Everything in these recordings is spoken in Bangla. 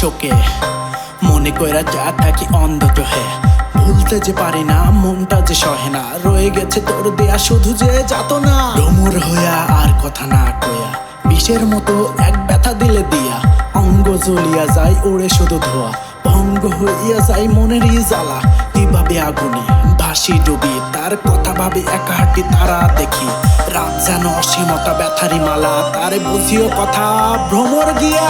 শোকে। মনে কইরা যা থাকি অন্ধ চোহে ভুলতে যে পারি না, মনটা যে সহে না। রয়ে গেছে তোর দেয়া শুধু যে যাত না ডমর হইয়া আর কথা না কয়া বিষের মতো এক ব্যথা দিলে দিয়া। অঙ্গ জ্বলিয়া যায়, ওড়ে শুধু ধোয়া। ভঙ্গ হইয়া যায় মনেরই জ্বালা। কীভাবে আগুনে ভাসি ডুবি, তার কথা ভাবে একা হাঁটি তারা দেখি। রাত যেন অসীমতা ব্যথারি মালা, তারে বুঝিও কথা ভ্রমর গিয়া।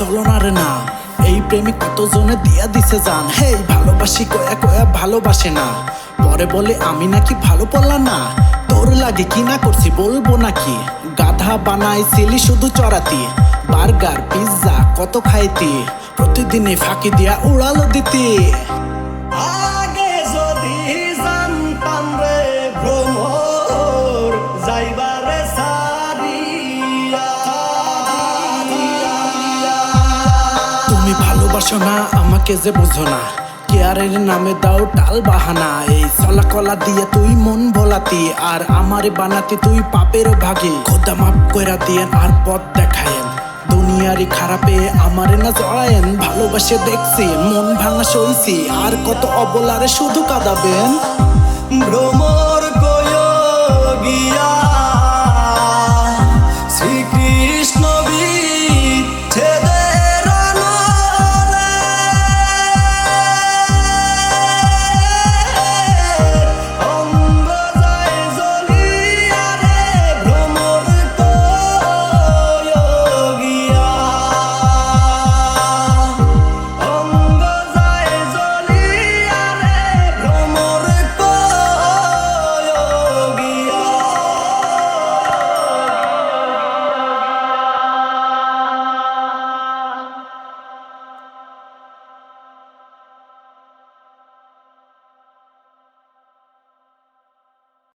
ভালোবাসা না রে না। এই প্রেমিক কতজনে দিয়া দিছে জান? হেই, ভালোবাসি কয়া কয়া ভালোবাসে না। পরে বলে, আমি নাকি ভালো পড়লাম না? তোর লাগে কি না করছি বলব নাকি? গাধা বানাই বানাইছিলি শুধু চড়াতি। বার্গার, পিৎজা, কত খাইতি? প্রতিদিনে ফাঁকি দিয়া উড়ালো দিতি। ভালোবাসো না, আমাকে যে বুঝো না। কেয়ারের নামে দাও টাল বাহানা। এই চলা কলা দিয়ে তুই মন ভোলাতি, আর আমারে বানাতি তুই পাপের ভাগে। খোদা মাপ কইরা দিয়েন আর পথ দেখায়েন। দুনিয়ারি খারাপে আমারে না জড়ায়েন ভালোবাসে দেখছি, মন ভাঙা সইছি, আর কত অবলারে শুধু কাঁদাবেন। ভ্রমর